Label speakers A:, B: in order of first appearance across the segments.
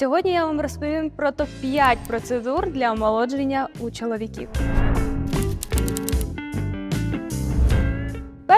A: Сьогодні я вам розповім про топ-5 процедур для омолодження у чоловіків.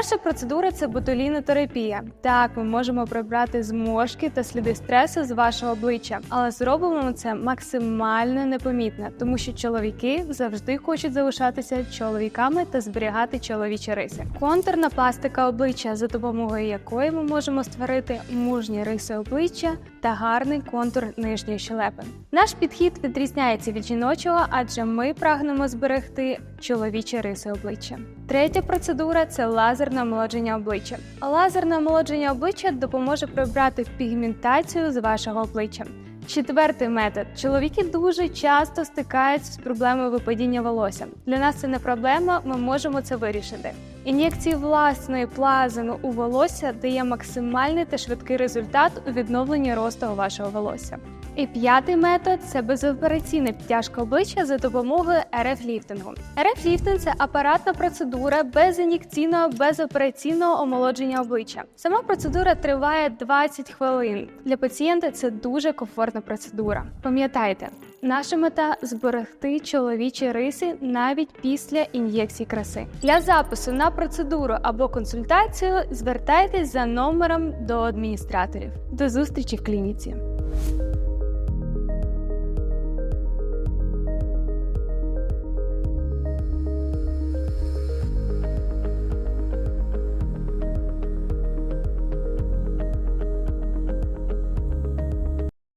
A: Перша процедура це ботулінотерапія. Так, ми можемо прибрати зморшки та сліди стресу з вашого обличчя, але зробимо це максимально непомітно, тому що чоловіки завжди хочуть залишатися чоловіками та зберігати чоловічі риси. Контурна пластика обличчя, за допомогою якої ми можемо створити мужні риси обличчя та гарний контур нижньої щелепи. Наш підхід відрізняється від жіночого, адже ми прагнемо зберегти чоловічі риси обличчя. Третя процедура це лазерне омолодження обличчя. Лазерне омолодження обличчя допоможе прибрати пігментацію з вашого обличчя. Четвертий метод. Чоловіки дуже часто стикаються з проблемою випадіння волосся. Для нас це не проблема, ми можемо це вирішити. Ін'єкції власної плазину у волосся дає максимальний та швидкий результат у відновленні росту вашого волосся. І п'ятий метод це безопераційна підтяжка обличчя за допомогою РФ-ліфтингу. РФ-ліфтинг – це апаратна процедура без ін'єкційного безопераційного омолодження обличчя. Сама процедура триває 20 хвилин. Для пацієнта це дуже комфортна процедура. Пам'ятайте, наша мета зберегти чоловічі риси навіть після ін'єкцій краси. Для запису на процедуру або консультацію звертайтесь за номером до адміністраторів. До зустрічі в клініці.